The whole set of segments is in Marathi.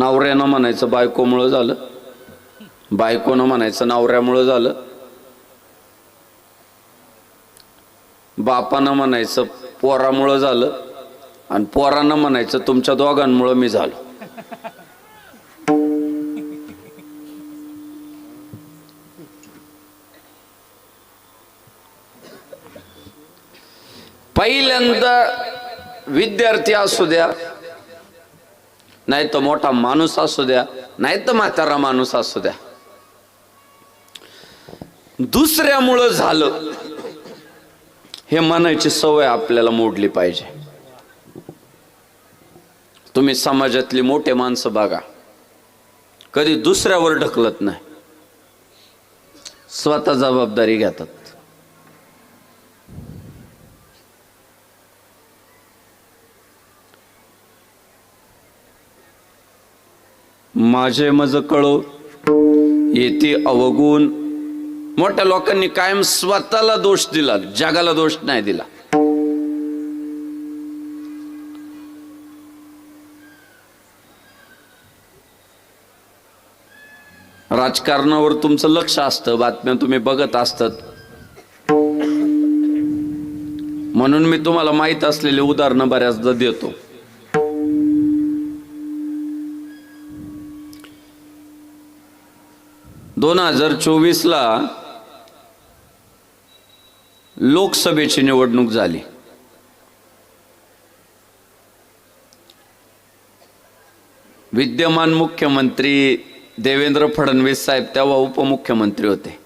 नवऱ्यानं म्हणायचं बायकोमुळं झालं. बायकोनं म्हणायचं नवऱ्यामुळं झालं. बापानं म्हणायचं पोरामुळं झालं. आणि पोरानं म्हणायचं तुमच्या दोघांमुळं मी झालो. पहिल्यांदा विद्यार्थी असू द्या नाही तर मोठा माणूस असू द्या नाही तर म्हातारा माणूस असू द्या. दुसऱ्यामुळं झालं हे म्हणायची सवय आपल्याला मोडली पाहिजे. तुम्ही समाजातली मोठे माणसं बघा. कधी दुसऱ्यावर ढकलत नाही. स्वतः जबाबदारी घेतात. माझे मज कळो येते अवगुण. मोठ्या लोकांनी कायम स्वतःला दोष दिला जगाला दोष नाही दिला. राजकारणावर तुमचं लक्ष असतं बातम्या तुम्ही बघत असतात. म्हणून मी तुम्हाला माहीत असलेली उदाहरणं बऱ्याचदा देतो. दोन हजार चोवीसला लोकसभेची निवडणूक झाली. विद्यमान मुख्यमंत्री देवेंद्र फडणवीस साहेब तेव्हा उपमुख्यमंत्री होते.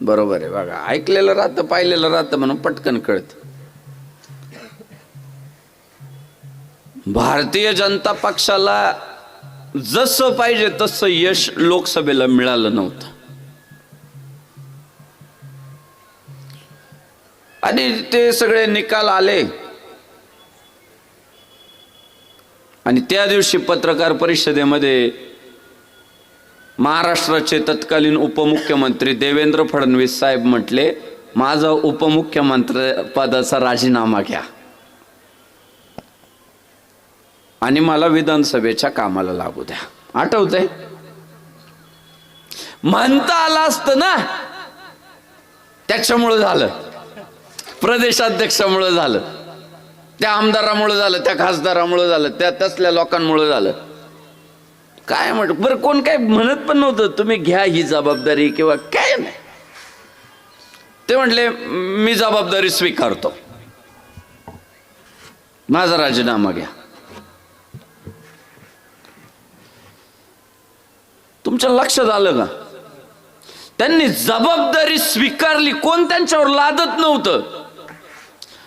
बरोबर आहे बघा ऐकलेलं राहतं पाहिलेलं राहतं म्हणून पटकन कळत. भारतीय जनता पक्षाला जसं पाहिजे तसं यश लोकसभेला मिळालं नव्हतं. आणि ते सगळे निकाल आले. आणि त्या दिवशी पत्रकार परिषदेमध्ये महाराष्ट्राचे तत्कालीन उपमुख्यमंत्री देवेंद्र फडणवीस साहेब म्हटले माझा उपमुख्यमंत्री पदाचा राजीनामा घ्या. आणि मला विधानसभेच्या कामाला लागू द्या. आठवतंय? म्हणता आलं असतं ना? त्याच्यामुळं झालं. प्रदेशाध्यक्षामुळं झालं. त्या आमदारामुळं झालं त्या खासदारामुळं झालं त्या तसल्या लोकांमुळं झालं. काय म्हट बरं कोण काय म्हणत पण नव्हतं तुम्ही घ्या ही जबाबदारी किंवा काय नाही. ते म्हटले मी जबाबदारी स्वीकारतो. माझा राजीनामा घ्या. तुमच्या लक्षात आलं का? त्यांनी जबाबदारी स्वीकारली कोण त्यांच्यावर लादत नव्हतं.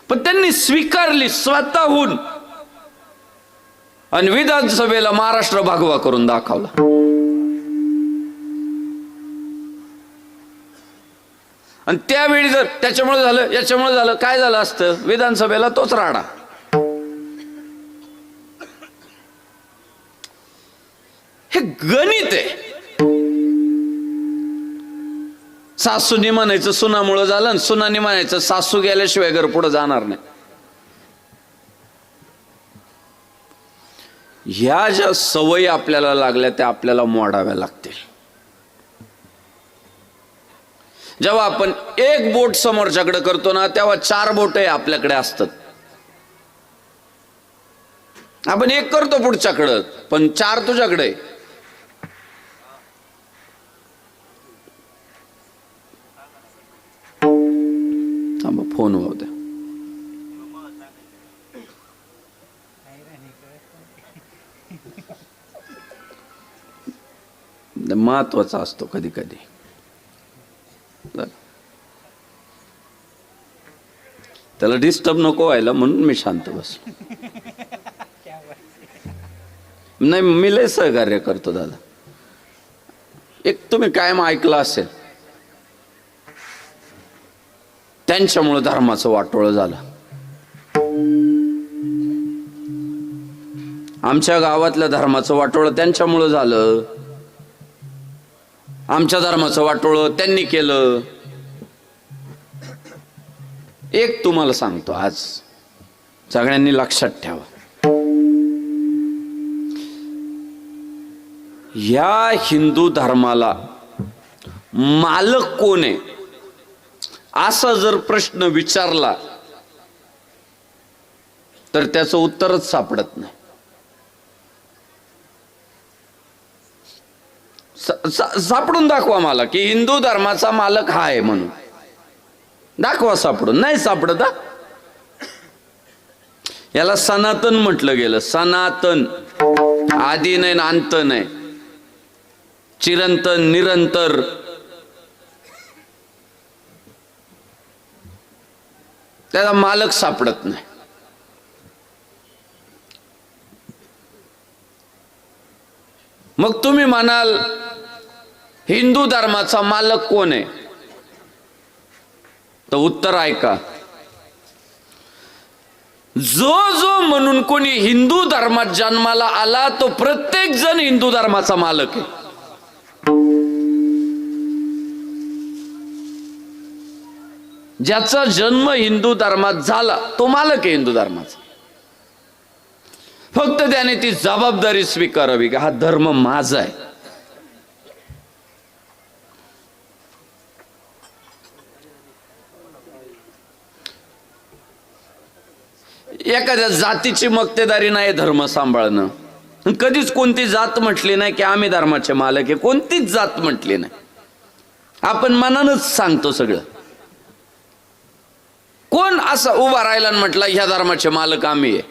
पण त्यांनी स्वीकारली स्वतःहून. आणि विधानसभेला महाराष्ट्र भागवा करून दाखवला. आणि त्यावेळी जर त्याच्यामुळे झालं याच्यामुळे झालं काय झालं असतं? विधानसभेला तोच राडा. हे गणित आहे. सासूनी म्हणायचं सुनामुळं झालं आणि सुनानी म्हणायचं सासू गेल्याशिवाय घर पुढे जाणार नाही. ह्या ज्या सवयी आपल्याला लागल्या त्या आपल्याला मोडाव्या लागतील. जेव्हा आपण एक बोट समोरच्याकडे करतो ना तेव्हा चार बोट आपल्याकडे असतात. आपण एक करतो पुढच्याकडं पण चार तुझ्याकडे. थांबा फोन होऊ द्या महत्त्वाचा असतो कधी कधी त्याला डिस्टर्ब नको व्हायला म्हणून मी शांत बसलो नाही मी लय सहकार्य करतो दादा एक तुम्ही कायम ऐकलं असेल त्यांच्यामुळं धर्माचं वाटोळं झालं. आमच्या गावातल्या धर्माचं वाटोळं त्यांच्यामुळं झालं. आमच्या धर्माचं वाटोळं त्यांनी केलं. एक तुम्हाला सांगतो आज. सगळ्यांनी लक्षात ठेवा. ह्या हिंदू धर्माला मालक कोण आहे? असा जर प्रश्न विचारला तर त्याचं उत्तरच सापडत नाही. सापडून दाखवा मला की हिंदू धर्माचा मालक हा आहे म्हणून. दाखवा सापडून. नाही सापडत याला सनातन म्हटलं गेलं. सनातन. आधी नाही अंत नाही चिरंतन निरंतर. त्याला मालक सापडत नाही. मग तुम्ही म्हणाल हिंदू धर्माचा मालक कोण आहे? तर उत्तर ऐका. जो जो म्हणून कोणी हिंदू धर्मात जन्माला आला तो प्रत्येक जण हिंदू धर्माचा मालक आहे. ज्याचा जन्म हिंदू धर्मात झाला तो मालक आहे हिंदू धर्माचा. फक्त त्याने ती जबाबदारी स्वीकारावी का हा धर्म माझा आहे. एखाद्या जातीची मक्तेदारी नाही धर्म सांभाळणं. कधीच कोणती जात म्हटली नाही की आम्ही धर्माचे मालक आहे कोणतीच जात म्हटली नाही. आपण मनानच सांगतो सगळं. कोण असं उभा राहिला म्हटलं ह्या धर्माचे मालक आम्ही आहे.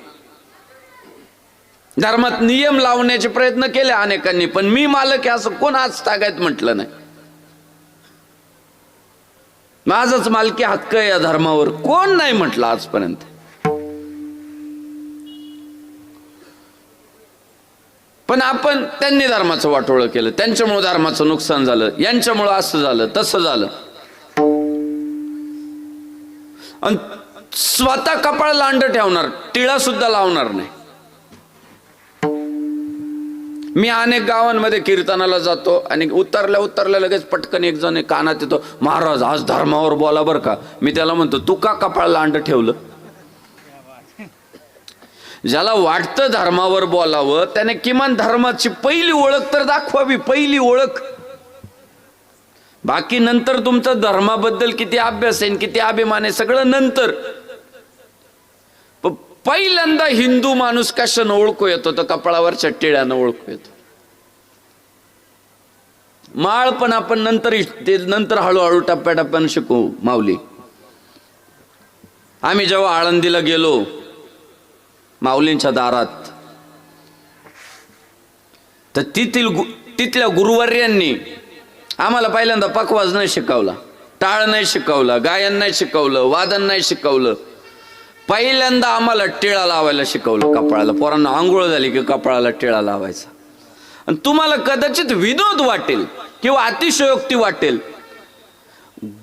धर्मात नियम लावण्याचे प्रयत्न केले अनेकांनी पण मी मालक आहे असं कोण आज तागायत म्हटलं नाही. माझाच मालकी हक्क आहे या धर्मावर. कोण नाही म्हटलं आजपर्यंत? पण आपण त्यांनी धर्माचं वाटोळं केलं. त्यांच्यामुळं धर्माचं नुकसान झालं. यांच्यामुळं असं झालं तसं झालं. आणि स्वतः कपाळ लांड ठेवणार टिळा सुद्धा लावणार नाही. मी अनेक गावांमध्ये कीर्तनाला जातो आणि उतरल्या उतरल्या लगेच पटकन एक जण कानात येतो महाराज आज धर्मावर बोला बरं का. मी त्याला म्हणतो तू का कपाळ लांड ठेवलं? ज्याला वाटतं धर्मावर बोलावं त्याने किमान धर्माची पहिली ओळख तर दाखवावी पहिली ओळख. बाकी नंतर तुमचं धर्माबद्दल किती अभ्यास आहे किती अभिमान आहे सगळं नंतर. पहिल्यांदा हिंदू माणूस कशानं ओळखू येतो? तर कपाळावरच्या टिळ्यानं ओळखू येतो. माळ पण आपण नंतर ते नंतर हळूहळू टप्प्याटप्प्यानं शिकू माऊली. आम्ही जेव्हा आळंदीला गेलो माऊलींच्या दारात तर तिथील तिथल्या गुरुवर्यांनी आम्हाला पहिल्यांदा पकवाज नाही शिकवला टाळ नाही शिकवला गायन नाही शिकवलं वादन नाही शिकवलं. पहिल्यांदा आम्हाला टिळा लावायला शिकवलं कपाळाला. पोरांना आंघोळ झाली की कपाळाला टिळा लावायचा. आणि तुम्हाला कदाचित विनोद वाटेल किंवा अतिशयोक्ती वाटेल.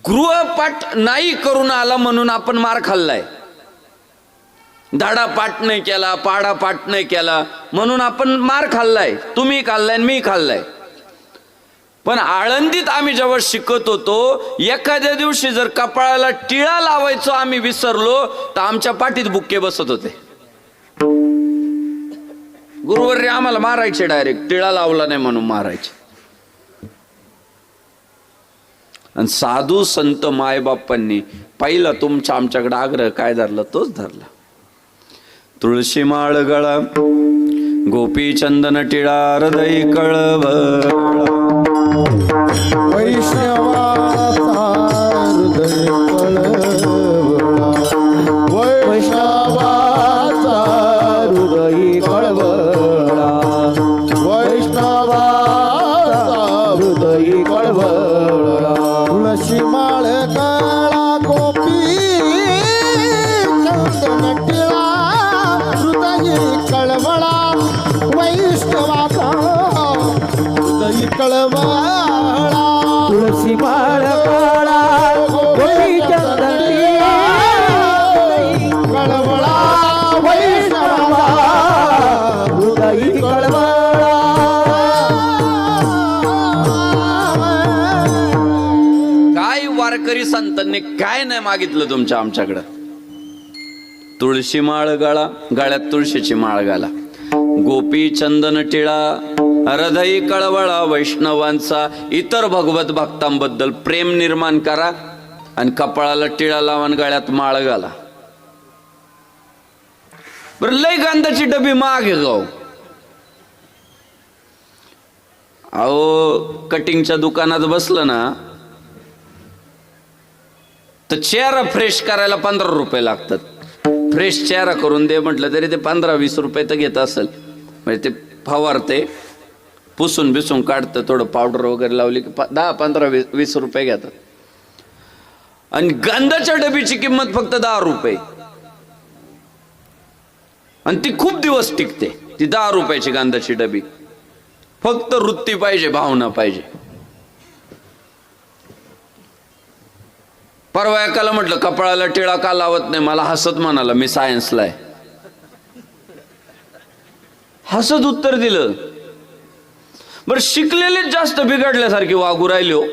गृहपाठ नाही करून आला म्हणून आपण मार खाल्लाय. धाडा पाठ नाही केला पाडा पाठ नाही केला म्हणून आपण मार खाल्लाय. तुम्ही खाल्लाय आणि मी खाल्लाय. पण आळंदीत आम्ही जेव्हा शिकत होतो एखाद्या दिवशी जर कपाळाला टिळा लावायचो आम्ही विसरलो तर आमच्या पाठीत बुक्के बसत होते. गुरुवारी आम्हाला मारायचे डायरेक्ट टिळा लावला नाही म्हणून मारायचे. आणि साधू संत मायबापांनी पहिला तुमच्या आमच्याकडे आग्रह काय धरला? तोच धरला. तुळशी माळ गळा गोपी चंदन टिळा हृदय कळव वैष्णवाचा वारकरी काय नाही मागितलं तुमच्या आमच्याकडं? तुळशी माळ गळा गळ्यात तुळशीची माळ घाला. गोपी चंदन टिळा हृदयी कळवळा वैष्णवांचा इतर भगवत भक्तांबद्दल प्रेम निर्माण करा आणि कपाळाला टिळा लावून गळ्यात माळ घाला. बरं लय गांधाची डबी माग गाव अहो कटिंगच्या दुकानात बसलं ना तर चेहरा फ्रेश करायला पंधरा रुपये लागतात. फ्रेश चेहरा करून दे म्हटलं तरी ते पंधरा वीस रुपये तर घेत असेल. म्हणजे ते फवारते पुसून बिसून काढतं थोडं पावडर वगैरे लावली की प- दहा पंधरा वीस वीस रुपये घेतात. आणि गंधाच्या डबीची किंमत फक्त दहा रुपये. आणि ती खूप दिवस टिकते ती दहा रुपयाची गांधाची डबी. फक्त वृत्ती पाहिजे भावना पाहिजे. परवा एकाला म्हटलं कपाळाला टिळा का लावत नाही? मला हसत म्हणाला मी सायन्सला आहे. हसत उत्तर दिलं. बरं शिकलेलेच जास्त बिघडल्यासारखी वागू राहिले हो.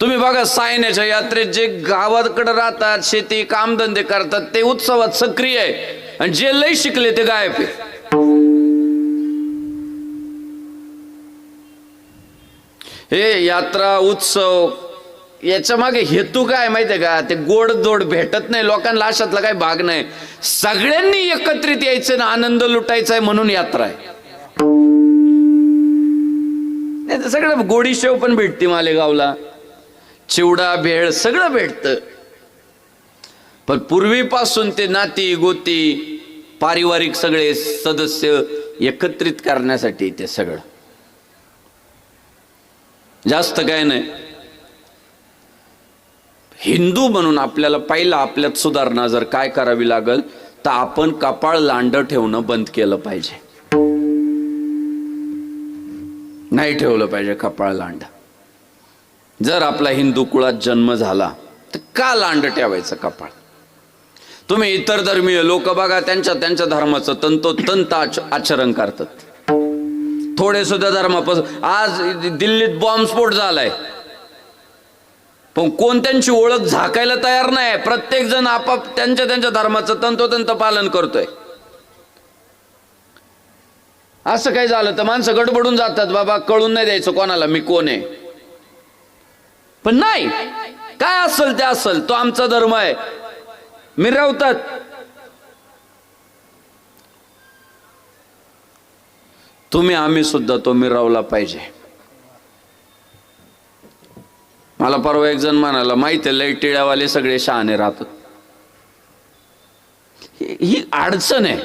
तुम्ही बघा सायन्याच्या यात्रेत जे गावाकडे राहतात शेती कामधंदे करतात ते उत्सवात सक्रिय आहे. आणि जे लय शिकले ते गायब आहे. हे यात्रा उत्सव याच्या मागे हेतू काय माहितीये का? ते गोड दोड भेटत नाही. लोकांना अशातला काही भाग नाही. सगळ्यांनी एकत्रित यायचं ना आनंद लुटायचा आहे म्हणून यात्रा आहे. नाही तर सगळं गोडी शेव पण भेटते मालेगावला. चिवडा भेळ सगळं भेटतं. पण पूर्वीपासून ते नाती गोती पारिवारिक सगळे सदस्य एकत्रित करण्यासाठी ते सगळं. जास्त काय नाही. हिंदू म्हणून आपल्याला पहिला आपल्यात सुधारणा जर काय करावी लागल तर आपण कपाळ लांड ठेवणं बंद केलं पाहिजे. नाही ठेवलं पाहिजे कपाळ लांड. जर आपला हिंदू कुळात जन्म झाला तर का लांड ठेवायचं कपाळ? तुम्ही इतर धर्मीय लोक बघा त्यांच्या त्यांच्या धर्माचं तंतोतंत आच आचरण करतात. थोडे सुद्धा धर्मापासून आज दिल्लीत बॉम्बस्फोट झालाय. पण कोण त्यांची ओळख झाकायला तयार नाही प्रत्येक जण आपाप त्यांच्या त्यांच्या धर्माचं तंतोतंत पालन करतोय. असं काय झालं तर माणसं गडबडून जातात बाबा कळून नाही द्यायचं कोणाला मी कोण आहे? पण नाही. काय असल ते असल तो आमचा धर्म आहे. मिरवतात तुम्ही आम्ही सुद्धा तो मिरवला पाहिजे. मला परवा एक जण म्हणाला माहिती आहे लय टिळ्यावाले सगळे शहाणे राहतात. ही अडचण आहे.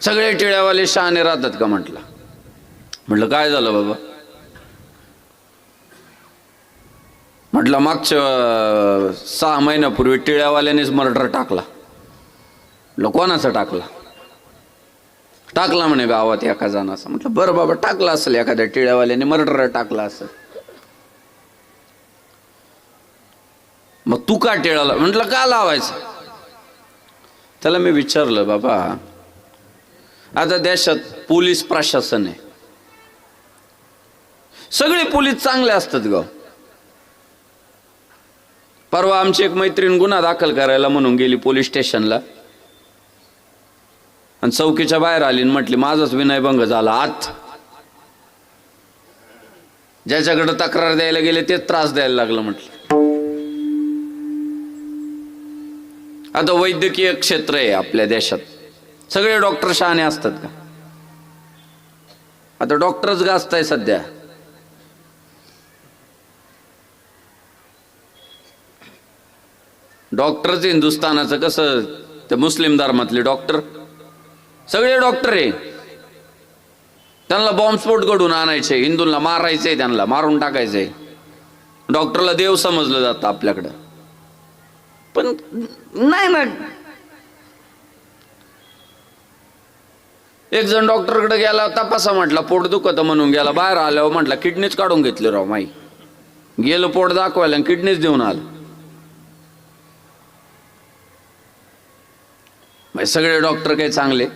सगळे टिळ्यावाले शहाणे राहतात का म्हटलं? म्हटलं काय झालं बाबा? म्हटलं मागच्या सहा महिन्यापूर्वी टिळ्यावाल्यानेच मर्डर टाकला. म्हटलं कोणाचा टाकला? टाकला म्हणे गावात एका जणाचा म्हटलं बरं बाबा टाकला असेल एखाद्या टिळ्यावाल्याने मर्डर टाकला असेल मग तू का टिळाला? म्हटलं का लावायचं? त्याला मी विचारलं बाबा आता देशात पोलीस प्रशासन आहे. सगळे पोलीस चांगले असतात ग. परवा आमची एक मैत्रीण गुन्हा दाखल करायला म्हणून गेली पोलीस स्टेशनला. आणि चौकीच्या बाहेर आली म्हटली माझाच विनयभंग झाला आत. ज्याच्याकडे तक्रार द्यायला गेले तेच त्रास द्यायला लागलं म्हटलं. आता वैद्यकीय क्षेत्र आहे आपल्या देशात. सगळे डॉक्टर शहाणे असतात का? आता डॉक्टरच गाजताय सध्या. डॉक्टरच हिंदुस्थानाचं कसं ते मुस्लिम धर्मातले डॉक्टर. सगळे डॉक्टर आहे. त्यांना बॉम्बस्फोट घडून आणायचे हिंदूंना मारायचंय त्यांना मारून टाकायचंय. डॉक्टरला देव समजलं जातं आपल्याकडं. पण नाही ना. एक जण डॉक्टरकडे गेला तपासा म्हटला पोट दुखत म्हणून गेला बाहेर आल्यावर म्हटलं किडनीच काढून घेतली राव माई. गेलो पोट दाखवायला आणि किडनीच देऊन आलं. सगळे डॉक्टर काही चांगले.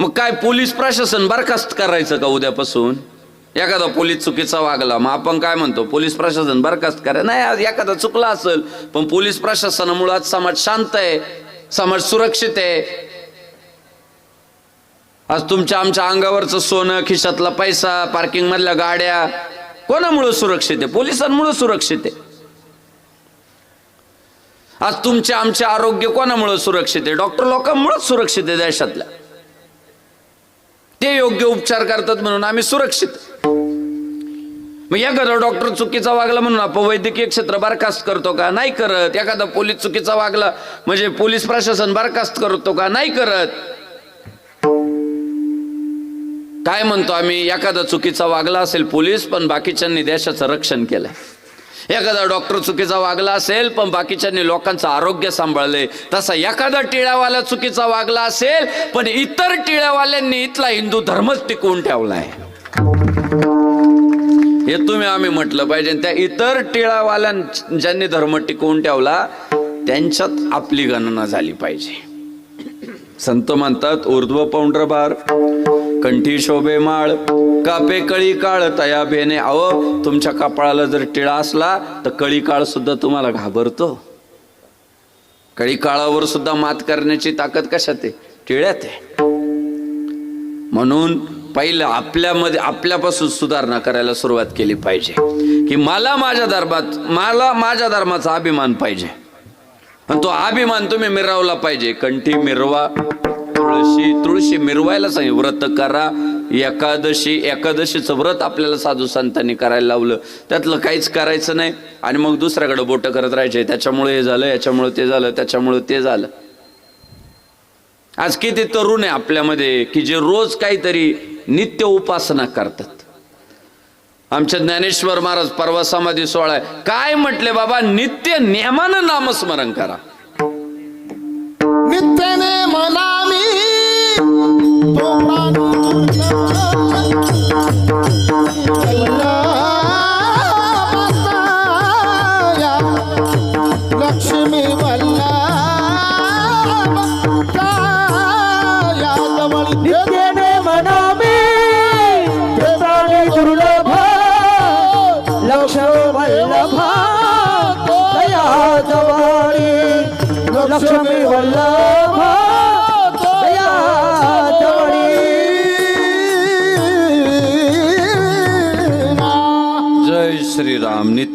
मग काय पोलीस प्रशासन बरखास्त करायचं का उद्यापासून? एखादा पोलीस चुकीचा वागला मग आपण काय म्हणतो? पोलीस प्रशासन बरखास्त करा. नाही आज एखादा चुकला असेल पण पोलीस प्रशासनामुळे आज समाज शांत आहे समाज सुरक्षित आहे. आज तुमच्या आमच्या अंगावरचं सोनं खिशातला पैसा पार्किंग मधल्या गाड्या कोणामुळे सुरक्षित आहे? पोलिसांमुळे सुरक्षित आहे. आज तुमचे आमचे आरोग्य कोणामुळे सुरक्षित आहे? डॉक्टर लोकांमुळेच सुरक्षित आहे देशातल्या. ते योग्य उपचार करतात म्हणून आम्ही सुरक्षित. मग एखादा डॉक्टर चुकीचा वागला म्हणून आपण वैद्यकीय क्षेत्र बरखास्त करतो का? नाही करत. एखादा पोलीस चुकीचा वागला म्हणजे पोलीस प्रशासन बरखास्त करतो का? नाही करत. काय म्हणतो आम्ही? एखादा चुकीचा वागला असेल पोलीस पण बाकीच्यांनी देशाचं रक्षण केलंय. एखादा डॉक्टर चुकीचा वागला असेल पण बाकीच्यांनी लोकांचं आरोग्य सांभाळलंय तसा एखादा टिळावाला चुकीचा वागला असेल पण इतर टिळावाल्यांनी इथला हिंदू धर्मच टिकवून ठेवलाय. हे तुम्ही आम्ही म्हटलं पाहिजे. त्या इतर टिळावाल्यां ज्यांनी धर्म टिकवून ठेवला त्यांच्यात आपली गणना झाली पाहिजे. संत म्हणतात ऊर्ध्व पौंड्रभार कंठी शोभे माळ. कापे कळी काळ तया बेने अहो तुमच्या कपाळाला जर टिळा असला तर कळी काळ सुद्धा तुम्हाला घाबरतो. कळी काळावर सुद्धा मात करण्याची ताकद कशात आहे? टिळ्यात आहे. म्हणून पहिलं आपल्यामध्ये आपल्यापासून सुधारणा करायला सुरुवात केली पाहिजे. की मला माझ्या धर्मात मला माझ्या धर्माचा अभिमान पाहिजे. आणि तो अभिमान तुम्ही मिरवला पाहिजे. कंठी मिरवा. तुळशी तुळशी मिरवायला सांगितलं व्रत करा. एकादशी एकादशीचं व्रत आपल्याला साधू संतांनी करायला लावलं. त्यातलं काहीच करायचं नाही. आणि मग दुसऱ्याकडे बोट करत राहायचे. त्याच्यामुळे हे झालं याच्यामुळे ते झालं त्याच्यामुळे ते झालं. आज किती तरुण आहे आपल्यामध्ये की जे रोज काहीतरी नित्य उपासना करतात. आमच्या ज्ञानेश्वर महाराज परवा समाधी सोहळा आहे. काय म्हटले बाबा? नित्य नियमानं नामस्मरण करा.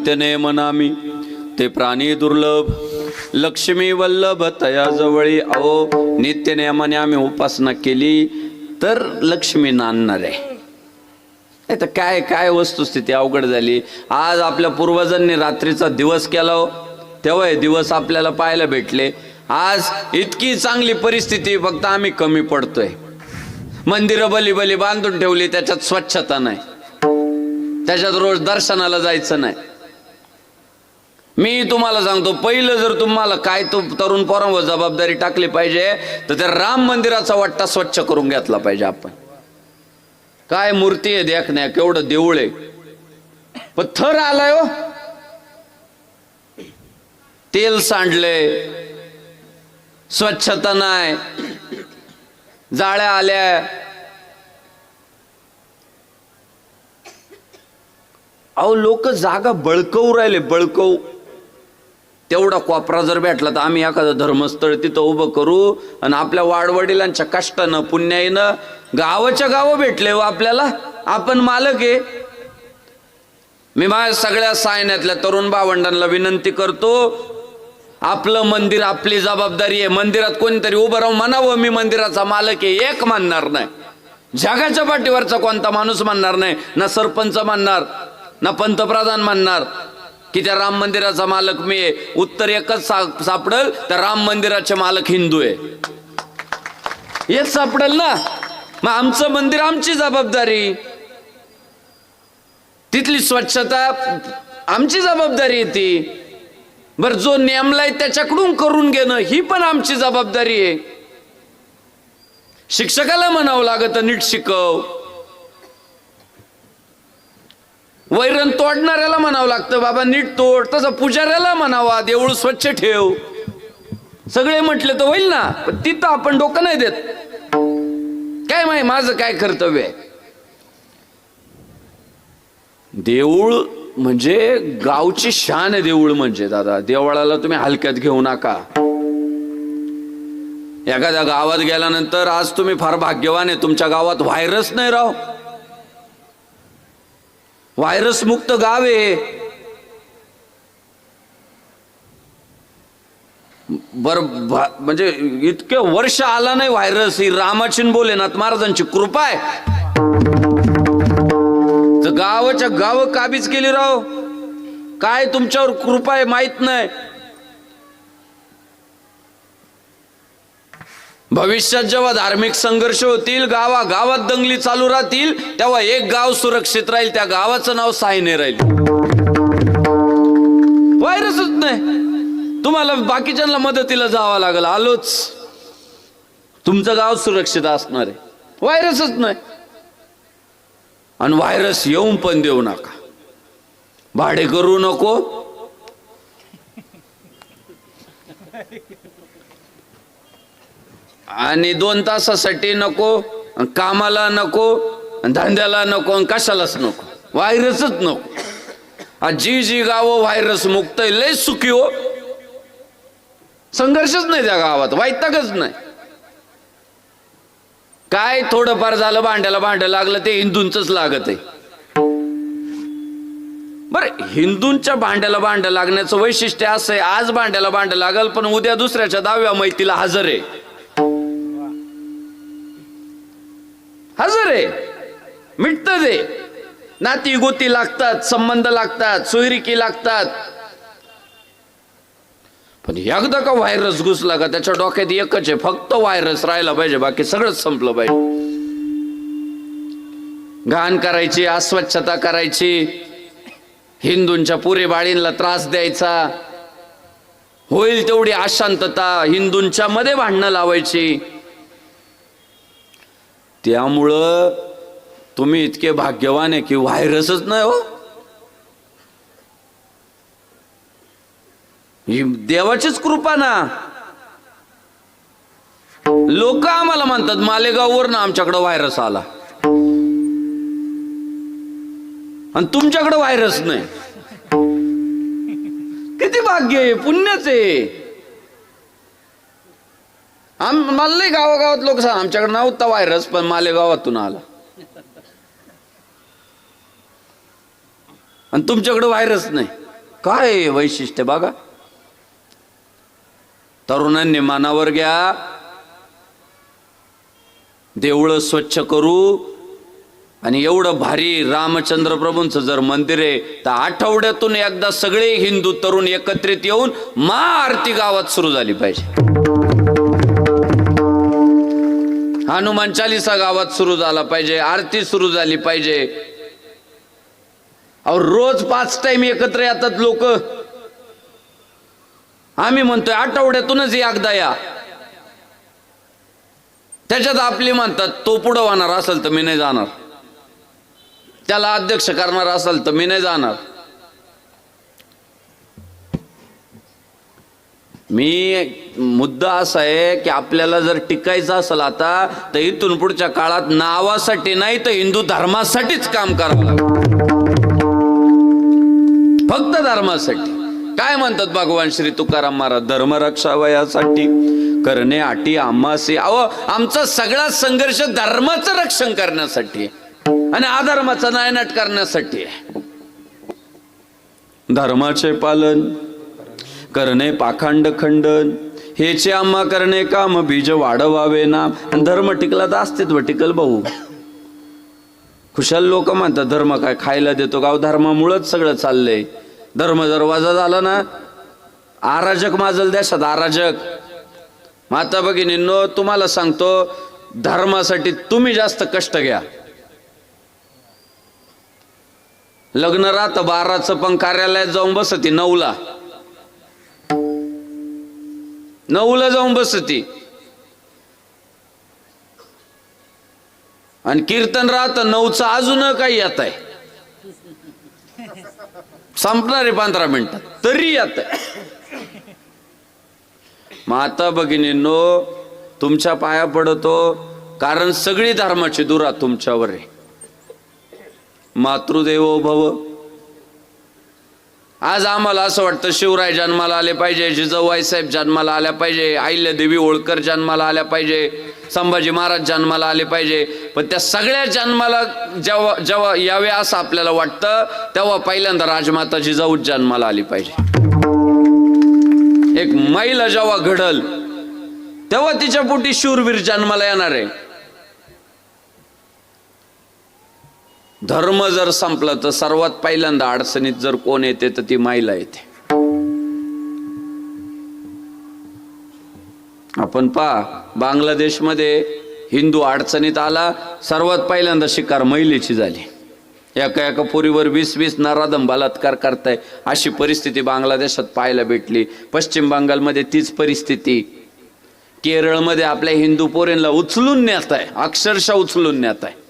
नित्यने मनामी ते प्राणी दुर्लभ। लक्ष्मी वल्लभ तया जवळी अहो। नित्यनेयमाने आम्ही उपासना केली तर लक्ष्मी नांदणार आहे। नाही तर काय काय वस्तुस्थिती अवघड झाली? आज आपल्या पूर्वजांनी रात्रीचा दिवस केला हो। तेव्हा हे दिवस आपल्याला पाहायला भेटले। आज इतकी चांगली परिस्थिती फक्त आम्ही कमी पडतोय। मंदिरं बली बली बांधून ठेवली त्याच्यात स्वच्छता नाही। त्याच्यात रोज दर्शनाला जायचं नाही। मी तुम्हाला सांगतो पहिलं जर तुम्हाला काय तो तरुण पोरांवर जबाबदारी टाकली पाहिजे तर त्या राम मंदिराचा वाट्टा स्वच्छ करून घेतला पाहिजे आपण. काय मूर्ती आहे देखण्या केवढं देऊळ आहे. पण थर आलाय हो. तेल सांडले स्वच्छता नाही. जाळ्या आल्या. अहो लोक जागा बळकवू राहिले बळकवू. तेवढा कोपरा जर भेटला तर आम्ही एखादं धर्मस्थळ तिथं उभं करू आणि आपल्या वाडवडिलांच्या कष्टानं पुण्याईनं गावाच्या गावं भेटले हो आपल्याला. आपण मालक आहे. मी माझ्या सगळ्या सायन्यातल्या तरुण भावंडांना विनंती करतो आपलं मंदिर आपली जबाबदारी आहे. मंदिरात कोणीतरी उभं राहून म्हणावं मी मंदिराचा मालक आहे. एक मानणार नाही. जगाच्या पाठीवरचा कोणता माणूस मानणार नाही. ना सरपंच मानणार ना पंतप्रधान मानणार. की त्या राम मंदिराचा मालक मी आहे उत्तर एकच सा- सापडल तर राम मंदिराचे मालक हिंदू आहे. हेच सापडेल ना? मग आमचं मंदिर आमची जबाबदारी. तिथली स्वच्छता आमची जबाबदारी आहे ती. बर जो नेमलाय त्याच्याकडून करून घेणं ही पण आमची जबाबदारी आहे. शिक्षकाला म्हणावं लागत नीट शिकव. वैरण तोडणाऱ्याला म्हणावं लागतं बाबा नीट तोड तसं पुजाऱ्याला म्हणावा देऊळ स्वच्छ ठेव. सगळे म्हटले तर होईल ना तिथं आपण डोकं नाही देत. काय माहिती माझं काय कर्तव्य आहे? देऊळ म्हणजे गावची शान आहे देऊळ म्हणजे दादा. देवळाला तुम्ही हलक्यात घेऊ नका. एखाद्या गावात गेल्यानंतर आज तुम्ही फार भाग्यवान आहे तुमच्या गावात व्हायरस नाही राव व्हायरस मुक्त गाव आहे. बर म्हणजे इतके वर्ष आला नाही व्हायरस ही रामाची न भोलेनाथ महाराजांची. कृपा आहे. तर गावाच्या गाव काबीज केली राव. काय तुमच्यावर कृपा आहे माहीत नाही. भविष्यात जेव्हा धार्मिक संघर्ष होतील गावा गावात दंगली चालू राहतील तेव्हा एक गाव सुरक्षित राहील त्या गावाचं नाव सायने राहील. व्हायरसच नाही. तुम्हाला बाकीच्यांना मदतीला जावं लागलं आलोच. तुमचं गाव सुरक्षित असणार आहे. व्हायरसच नाही. आणि व्हायरस येऊन पण देऊ नका. भाडे करू नको आणि दोन तासासाठी नको कामाला नको धंद्याला नको कशालाच नको. व्हायरसच नको. जी जी गावं व्हायरस मुक्त लय सुखी हो. संघर्षच नाही त्या गावात वैतागच नाही. काय थोडंफार झालं भांड्याला भांडं लागलं ते हिंदूंच लागत आहे. बरं हिंदूंच्या भांड्याला भांडं लागण्याचं वैशिष्ट्य असं आहे आज भांड्याला भांडं लागल पण उद्या दुसऱ्याच्या दहाव्या मैतीला हजर आहे. हजर आहे मिटत ते नाती गोती लागतात संबंध लागतात सोयरिकी लागतात. पण एकदा का व्हायरस घुसला का त्याच्या डोक्यात एकच आहे फक्त व्हायरस राहायला पाहिजे बाकी सगळंच संपलं पाहिजे. घाण करायची अस्वच्छता करायची हिंदूंच्या पुरे बाळींना त्रास द्यायचा. होईल तेवढी अशांतता हिंदूंच्या मध्ये भांडणं लावायची. त्यामुळं तुम्ही इतके भाग्यवान आहे की व्हायरसच नाही हो. ही देवाचीच कृपा ना. लोक आम्हाला म्हणतात मालेगाववर ना आमच्याकडं व्हायरस आला. आणि तुमच्याकडं व्हायरस नाही. किती भाग्य आहे पुण्यच आहे. आम मला नाही गावागावात लोक सांग आमच्याकडे नव्हता व्हायरस पण मालेगावातून आला. आणि तुमच्याकडे व्हायरस नाही. काय वैशिष्ट्य बघा? तरुणांनी मानावर घ्या. देवळं स्वच्छ करू. आणि एवढं भारी रामचंद्र प्रभूंचं जर मंदिर आहे तर आठवड्यातून एकदा सगळे हिंदू तरुण एकत्रित येऊन महाआरती गावात सुरू झाली पाहिजे. हनुमान चालीसा गावात सुरू झाला पाहिजे आरती सुरू झाली पाहिजे. अहो रोज पाच टाइम एकत्र येतात लोक. आम्ही म्हणतोय आठवड्यातूनच एकदा या. त्याच्यात आपली म्हणतात तो पुढं होणार असेल तर मी नाही जाणार. त्याला अध्यक्ष करणार असेल तर मी नाही जाणार. मी मुद्दा असा आहे की आपल्याला जर टिकायचं असेल आता तर इथून पुढच्या काळात नावासाठी नाही तर हिंदू धर्मासाठीच काम करावं लागतं. फक्त धर्मासाठी. काय म्हणतात भगवान श्री तुकाराम महाराज? धर्म रक्षावा यासाठी करणे आटी आम्हासी. अहो आमचा सगळा संघर्ष धर्माचं रक्षण करण्यासाठी आणि अधर्माचा नायनाट करण्यासाठी आहे. धर्माचे पालन करणे पाखंड खंडन हेचे आम्हा करणे काम बीज वाढवावे ना. आणि धर्म टिकला तर अस्तित्व टिकल भाऊ. खुशाल लोक म्हणतात धर्म काय खायला देतो? गाव धर्मामुळंच सगळं चाललंय. धर्म जर वजा झाला ना आराजक माजल देशात आराजक. माता भगिनींनो तुम्हाला सांगतो धर्मासाठी तुम्ही जास्त कष्ट घ्या. लग्न राहतं बाराचं पण कार्यालयात जाऊन बसती नऊला. नऊला जाऊन बसती. आणि कीर्तन राहतं नऊचं अजून काही येत आहे संपणार आहे पंधरा मिनिटात तरी येत आहे माता भगिनींनो तुमच्या पाया पडतो कारण सगळी धर्माची दुरा तुमच्यावर आहे. मातृदेवो भव. आज आम्हाला असं वाटतं शिवराय जन्माला आले पाहिजे जिजाऊबाई साहेब जन्माला आल्या पाहिजे अहिल्यादेवी होळकर जन्माला आल्या पाहिजे संभाजी महाराज जन्माला आले पाहिजे. पण त्या सगळ्या जन्माला जेव्हा जेव्हा यावे असं आपल्याला वाटतं तेव्हा पहिल्यांदा राजमाता जिजाऊ जन्माला आली पाहिजे. एक महिला जेव्हा घडल तेव्हा तिच्या पोटी शूरवीर जन्माला येणार आहे. धर्म जर संपला तर सर्वात पहिल्यांदा अडचणीत जर कोण येते तर ती महिला येते. आपण पहा बांगलादेशमध्ये हिंदू अडचणीत आला सर्वात पहिल्यांदा शिकार महिलेची झाली. एका एका पोरीवर वीस वीस नराधम बलात्कार करताय अशी परिस्थिती बांगलादेशात पाहायला भेटली. पश्चिम बंगालमध्ये तीच परिस्थिती. केरळमध्ये आपल्या हिंदू पोरींना उचलून नेत आहे अक्षरशः उचलून नेत आहे